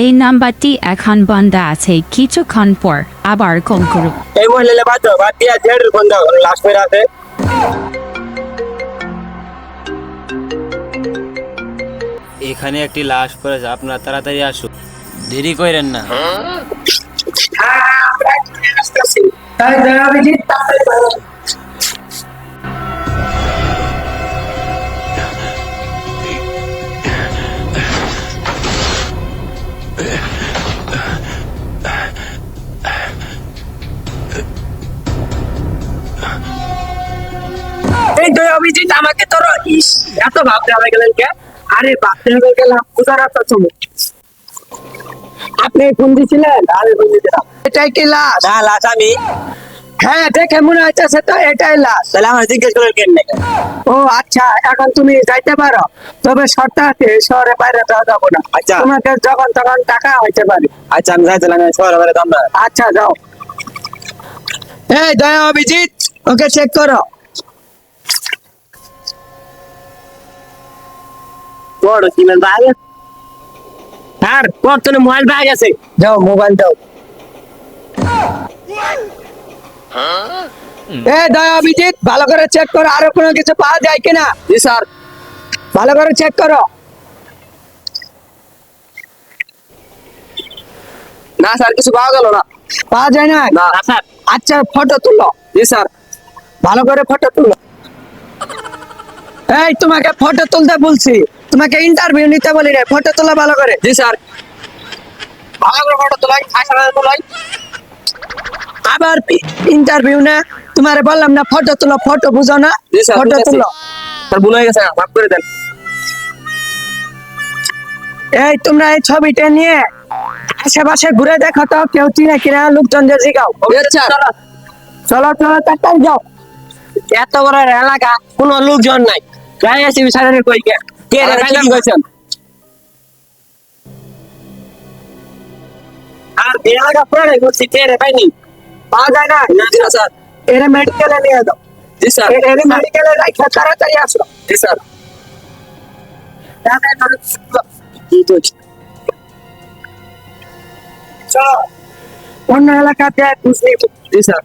এই রে নাম্বারটি এখন বন্ধ আছে। কিছুক্ষণ পর আবার কল করুন। এই মহিলা বাদ দাও বাদ দিয়া জেড লাশ পরে আছে। এখানে একটি লাশ পড়েছে আপনারা তাড়াতাড়ি আসুন। দেরি করেন না। এই অভিজিৎ, আমাকে তোর ইস, এত ভাবতে হবে গেলেন কে? আরে ভাবতে গেলাম পূজার তুমি আপনি ফোন দিছিলেন? আমি এটাই কি লাশ না লাশ আমি। হ্যাঁ দেখে মনে হচ্ছে তো এটাই লাশ তাহলে আমার জিজ্ঞেস করেন কেন ও আচ্ছা এখন তুমি যাইতে পারো। তবে শর্ত আছে শহরে বাইরে দেওয়া যাব না। আচ্ছা। তোমাকে যখন তখন টাকা হইতে পারে। আচ্ছা আমি যাইছিলাম আমি শহরে বেড়ে দাম না। আচ্ছা যাও। এই দয়া অভিজিৎ ওকে চেক করো। বড় কিমেন ভাই আর বর্তমানে মোবাইল ব্যাগ আছে। যাও মোবাইল দাও। এ দয়া অভিজিৎ ভালো করে চেক করো আরও কোনো কিছু পাওয়া যায় কিনা? জি স্যার। ভালো করে চেক করো। না স্যার কিছু পাওয়া গেল না। পাওয়া যায় না না স্যার। আচ্ছা ফটো তুলো। জি স্যার। ভালো করে ফটো তুলো। এই তোমাকে ফটো তুলতে বলছি। তোমাকে ইন্টারভিউ নিতে বলি রে ফটো তোলা ভালো করে। জি স্যার ভালো করে ফটো তোলাই তোলাই। আবার ইন্টারভিউ না তোমারে বললাম না ফটো তুলো ফটো বুঝো না। ফটো। তুলো। স্যার ভুল হয়ে গেছে মাফ করে দেন। এই তোমরা এই ছবিটা নিয়ে আশেপাশে ঘুরে দেখো তো কেউ চিনে কিনা লোকজনদের জিগাও। চলো চলো তাড়াতাড়ি যাও। এত বড় এলাকা কোনো লোকজন নাই। গায়ে আছে বিছানার কই কে কে রে কি কইছেন? আর এই এলাকা পড়ে গেছি কে রে ভাই নি পাওয়া যায় না? না স্যার। এর মেডিকেলে নিয়ে যাও। জি স্যার। এর মেডিকেলে রাখা তাড়াতাড়ি আসো। জি স্যার। অন্য এলাকাতে বুঝলি জি স্যার।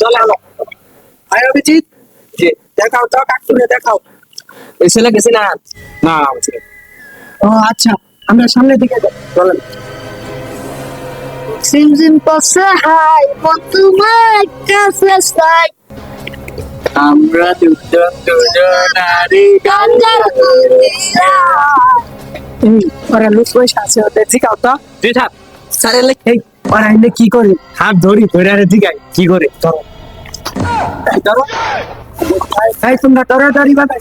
চলো। আয় অভিজিৎ। জি। দেখাও তো কাকুরে দেখাও। এই ছেলে গেছে না? না ও আচ্ছা আমরা সামনের দিকে বলেন Sim sim posso hai, quanto mais আমরা দুজন cuida. এই, ওরা লুক পয়সা আছে ওদের জিগাও তো। জি স্যার লেখ এই ওরা কি করে? হাত ধরি ধরে আরে জিগাই কি করে? ধরো। এই তোমরা দৌড়াদৌড়ি বানাই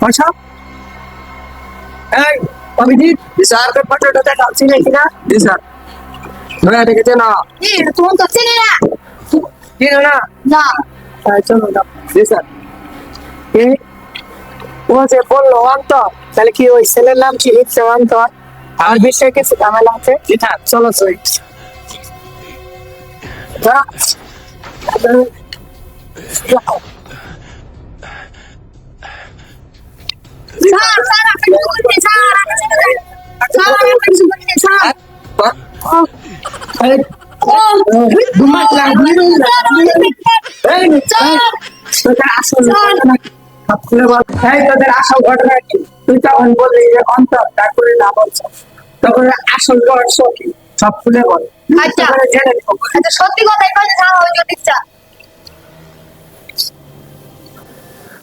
পয়সা এই অভিজিৎ স্যার। তো ফটোটা দেখাও চিনে কিনা জি স্যার। ধরে দেখেছে না। Ih, tu não tá sendo nada. চিনো না Não, তাই চলো জি স্যার। এই, ও যে বলল অন্তর তাহলে কি ওই ছেলের নাম কি লিখছে অন্তর আর বিষয়ে কিছু ঝামেলা আছে? চলো চল। ঘুমাত ঘটনা কি? তুই আসল রহস্য কি সব খুলে সত্যি কথাই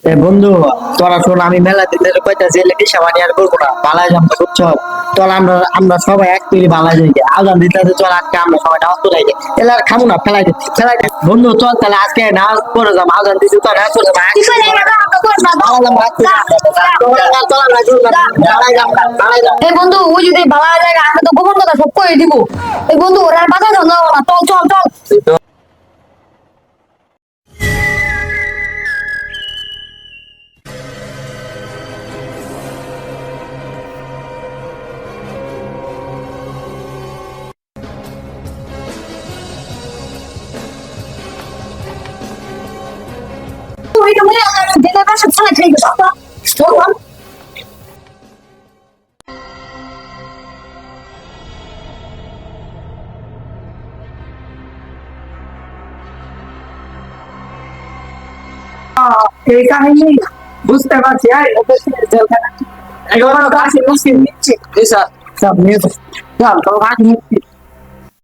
বন্ধু তোরা শোন আমি মেলা দিতে কইতা জেলে দিশা মানি আর করব না বালাই যাম তো বুঝছ চল আমরা আমরা সবাই এক তুলি বালাই যাই আজান দিতে চল আজকে আমরা সবাই নামাজ পড়াই যাই এলে আর খামু না ফেলাই দে ফেলাই দে বন্ধু চল তাহলে আজকে নামাজ পড়ে যাম আজান দিতে তো নামাজ পড়ে যাম চল চল এই বন্ধু ওই যদি ভালো জায়গা আমরা তো গোপন কথা সব করে দিব এই বন্ধু ওরা বাধা দাও না চল চল চল দিনের পাশে ছাড়া ঠিক আছে চল এই কাহিনী বুঝতে পারছি জেলখানা এগারো কাছে মুসলিম নিচ্ছে স্যার সব নিয়ে চল তোর কাছে নিচ্ছি